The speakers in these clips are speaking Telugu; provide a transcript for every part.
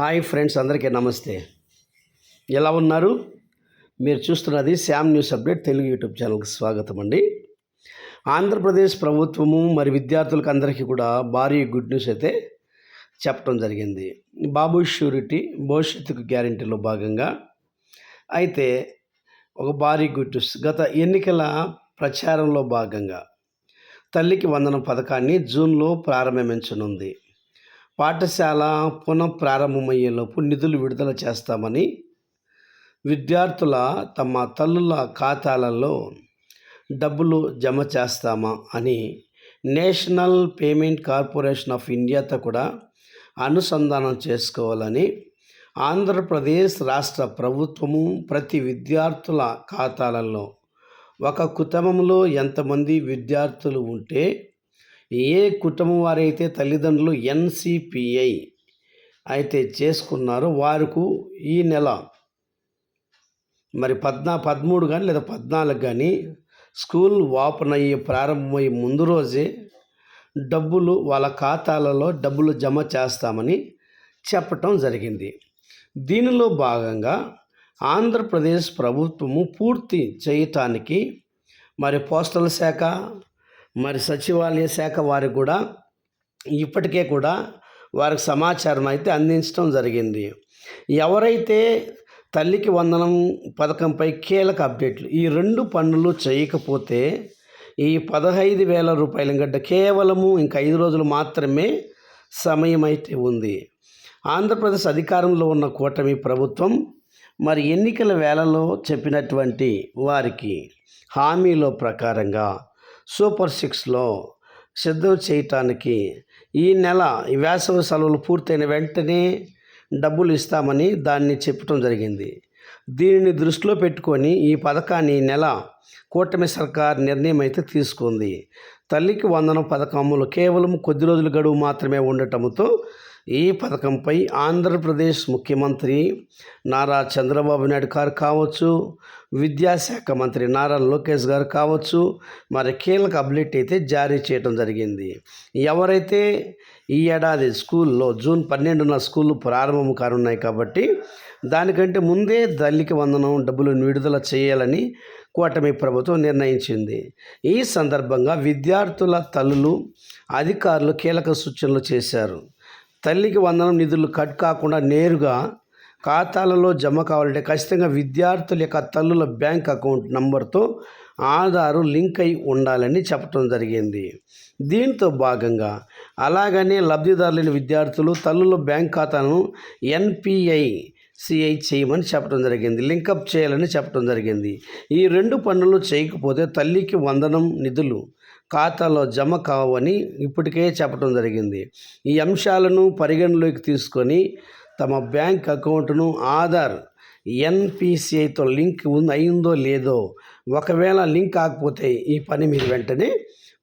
హాయ్ ఫ్రెండ్స్ అందరికీ నమస్తే. ఎలా ఉన్నారు? మీరు చూస్తున్నది Sam news update Telugu YouTube ఛానల్కి స్వాగతం అండి. ఆంధ్రప్రదేశ్ ప్రభుత్వము మరి విద్యార్థులకు అందరికీ కూడా భారీ గుడ్ న్యూస్ అయితే చెప్పడం జరిగింది. బాబు షూరిటీ భవిష్యత్తుకు గ్యారంటీలో భాగంగా అయితే ఒక భారీ గుడ్ న్యూస్. గత ఎన్నికల ప్రచారంలో భాగంగా తల్లికి వందనం పథకాన్ని జూన్లో ప్రారంభించనుంది పాఠశాల పునః ప్రారంభమయ్యేలోపు నిధులు విడుదల చేస్తామని విద్యార్థుల తమ తల్లుల ఖాతాలలో డబ్బులు జమ చేస్తామా అని నేషనల్ పేమెంట్ కార్పొరేషన్ ఆఫ్ ఇండియాతో కూడా అనుసంధానం చేసుకోవాలని ఆంధ్రప్రదేశ్ రాష్ట్ర ప్రభుత్వము ప్రతి విద్యార్థుల ఖాతాలలో ఒక కుటుంబంలో ఎంతమంది విద్యార్థులు ఉంటే ఏ కుటుంబం వారైతే తల్లిదండ్రులు ఎన్సిపిఐ అయితే చేసుకున్నారో వారికి ఈ నెల మరి పద్నా పదమూడు కానీ లేదా పద్నాలుగు కానీ స్కూల్ ఓపెన్ అయ్యి ప్రారంభమయ్యే ముందు రోజే డబ్బులు వాళ్ళ ఖాతాలలో డబ్బులు జమ చేస్తామని చెప్పటం జరిగింది. దీనిలో భాగంగా ఆంధ్రప్రదేశ్ ప్రభుత్వము పూర్తి చేయటానికి మరి పోస్టల్ శాఖ మరి సచివాలయ శాఖ వారికి కూడా ఇప్పటికే కూడా వారికి సమాచారం అయితే అందించడం జరిగింది. ఎవరైతే తల్లికి వందనం పథకంపై కీలక అప్డేట్లు ఈ రెండు పనులు చేయకపోతే ఈ పదహైదు వేల రూపాయల గడ్డ కేవలము ఇంకా ఐదు రోజులు మాత్రమే సమయం అయితే ఉంది. ఆంధ్రప్రదేశ్ అధికారంలో ఉన్న కూటమి ప్రభుత్వం మరి ఎన్నికల వేళలో చెప్పినటువంటి వారికి హామీలో ప్రకారంగా సూపర్ సిక్స్లో సిద్ధం చేయటానికి ఈ నెల ఈ వేసవి సెలవులు పూర్తయిన వెంటనే డబ్బులు ఇస్తామని దాన్ని చెప్పడం జరిగింది. దీనిని దృష్టిలో పెట్టుకొని ఈ పథకాన్ని ఈ నెల కూటమి సర్కార్ నిర్ణయం అయితే తీసుకుంది. తల్లికి వందనం పథకములు కేవలం కొద్ది రోజుల గడువు మాత్రమే ఉండటంతో ఈ పథకంపై ఆంధ్రప్రదేశ్ ముఖ్యమంత్రి నారా చంద్రబాబు నాయుడు గారు కావచ్చు విద్యాశాఖ మంత్రి నారా లోకేష్ గారు కావచ్చు మరి కీలక అప్డేట్ అయితే జారీ చేయడం జరిగింది. ఎవరైతే ఈ ఏడాది స్కూల్లో జూన్ పన్నెండున స్కూళ్ళు ప్రారంభం కానున్నాయి కాబట్టి దానికంటే ముందే తల్లికి వందనం డబ్బులను విడుదల చేయాలని కూటమి ప్రభుత్వం నిర్ణయించింది. ఈ సందర్భంగా విద్యార్థుల తల్లులు అధికారులు కీలక సూచనలు చేశారు. తల్లికి వందనం నిధులు కట్ కాకుండా నేరుగా ఖాతాలలో జమ కావాలంటే ఖచ్చితంగా విద్యార్థుల యొక్క తల్లుల బ్యాంక్ అకౌంట్ నంబర్తో ఆధారు లింక్ అయి ఉండాలని చెప్పడం జరిగింది. దీంతో భాగంగా అలాగనే లబ్ధిదారులైన విద్యార్థులు తల్లుల బ్యాంక్ ఖాతాను ఎన్పిఐ సిఐ చేయమని చెప్పడం జరిగింది. లింకప్ చేయాలని చెప్పడం జరిగింది. ఈ రెండు పనులు చేయకపోతే తల్లికి వందనం నిధులు ఖాతాలో జమ కావని ఇప్పటికే చెప్పడం జరిగింది. ఈ అంశాలను పరిగణలోకి తీసుకొని తమ బ్యాంక్ అకౌంట్ను ఆధార్ ఎన్పిసిఐతో లింక్ ఉంది అయిందో లేదో ఒకవేళ లింక్ కాకపోతే ఈ పని మీరు వెంటనే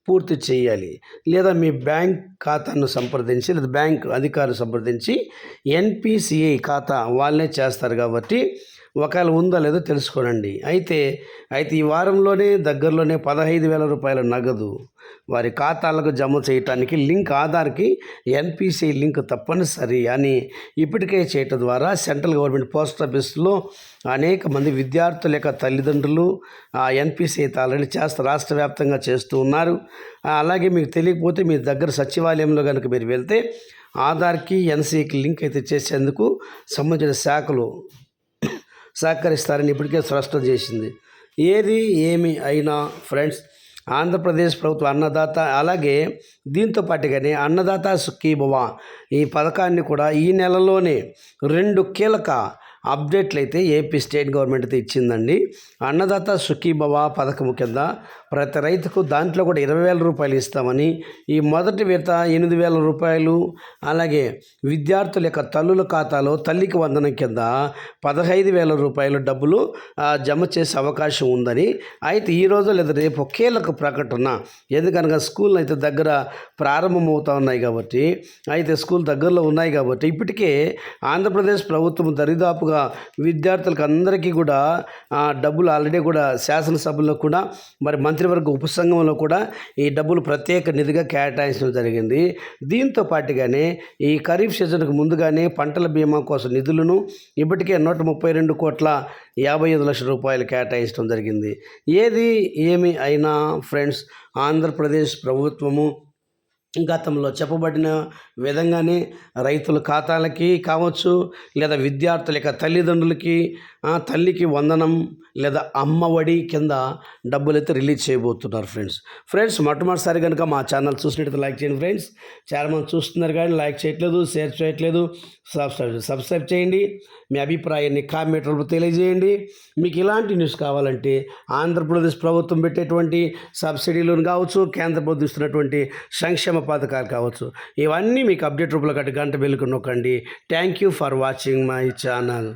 పూర్తి చేయాలి. లేదా మీ బ్యాంక్ ఖాతాను సంప్రదించి లేదా బ్యాంక్ అధికారులు సంప్రదించి ఎన్పిసిఐ ఖాతా వాళ్ళే చేస్తారు కాబట్టి ఒకవేళ ఉందో లేదో తెలుసుకోనండి. అయితే అయితే ఈ వారంలోనే దగ్గరలోనే పదహైదు వేల రూపాయల నగదు వారి ఖాతాలకు జమ చేయటానికి లింక్ ఆధార్కి ఎన్పిసి లింక్ తప్పనిసరి అని ఇప్పటికే చేయటం ద్వారా సెంట్రల్ గవర్నమెంట్ పోస్ట్ ఆఫీస్లో అనేక మంది విద్యార్థుల యొక్క తల్లిదండ్రులు ఆ ఎన్పిసిఐ ఆల్రెడీ చేస్తూ రాష్ట్ర వ్యాప్తంగా చేస్తూ ఉన్నారు. అలాగే మీకు తెలియకపోతే మీ దగ్గర సచివాలయంలో కనుక మీరు వెళ్తే ఆధార్కి ఎన్సీకి లింక్ అయితే చేసేందుకు సంబంధించిన శాఖలు సహకరిస్తారని ఇప్పటికే స్పష్టం చేసింది. ఏది ఏమి అయినా ఫ్రెండ్స్ ఆంధ్రప్రదేశ్ ప్రభుత్వ అన్నదాత అలాగే దీంతో పాటుగానే అన్నదాత సుఖీభవ ఈ పథకాన్ని కూడా ఈ నెలలోనే రెండు కీలక అప్డేట్లు అయితే ఏపీ స్టేట్ గవర్నమెంట్ అయితే ఇచ్చిందండి. అన్నదాత సుఖీభవ పథకం కింద ప్రతి రైతుకు దాంట్లో కూడా ఇరవై వేల రూపాయలు ఇస్తామని ఈ మొదటి విడత ఎనిమిది వేల రూపాయలు అలాగే విద్యార్థుల యొక్క తల్లుల ఖాతాలో తల్లికి వందనం కింద పదహైదు వేల రూపాయలు డబ్బులు జమ చేసే అవకాశం ఉందని. అయితే ఈరోజు లేదా రేపు కీలక ప్రకటన ఎందుకనగా స్కూల్ అయితే దగ్గర ప్రారంభమవుతూ ఉన్నాయి కాబట్టి అయితే స్కూల్ దగ్గరలో ఉన్నాయి కాబట్టి ఇప్పటికే ఆంధ్రప్రదేశ్ ప్రభుత్వం దరిదాపుగా విద్యార్థులకు అందరికీ కూడా డబ్బులు ఆల్రెడీ కూడా శాసనసభలో కూడా మరి మంత్రి మంత్రివర్గ ఉపసంఘంలో కూడా ఈ డబ్బులు ప్రత్యేక నిధిగా కేటాయించడం జరిగింది. దీంతో పాటుగానే ఈ ఖరీఫ్ సీజన్కు ముందుగానే పంటల బీమా కోసం నిధులను ఇప్పటికే నూట ముప్పై రెండు కోట్ల యాభై ఐదు లక్షల రూపాయలు కేటాయించడం జరిగింది. ఏది ఏమి అయినా ఫ్రెండ్స్ ఆంధ్రప్రదేశ్ ప్రభుత్వము గతంలో చెప్పబడిన విధంగానే రైతుల ఖాతాలకి కావచ్చు లేదా విద్యార్థుల యొక్క తల్లిదండ్రులకి తల్లికి వందనం లేదా అమ్మఒడి కింద డబ్బులు అయితే రిలీజ్ చేయబోతున్నారు ఫ్రెండ్స్. ఫ్రెండ్స్ మొట్టమొదటిసారి కనుక మా ఛానల్ చూసినట్టు లైక్ చేయండి ఫ్రెండ్స్. చాలామంది చూస్తున్నారు కానీ లైక్ చేయట్లేదు షేర్ చేయట్లేదు. సబ్స్క్రైబ్ సబ్స్క్రైబ్ చేయండి. మీ అభిప్రాయాన్ని కామెంట్ రూపంలో తెలియజేయండి. మీకు ఇలాంటి న్యూస్ కావాలంటే ఆంధ్రప్రదేశ్ ప్రభుత్వం పెట్టేటువంటి సబ్సిడీలను కావచ్చు కేంద్ర ప్రభుత్వం ఇస్తున్నటువంటి సంక్షేమ పథకాలు కావచ్చు. ఇవన్నీ మీకు అప్డేట్ రూపంలో కట్టి గంట వెలుగు నొక్కండి. Thank you for watching my channel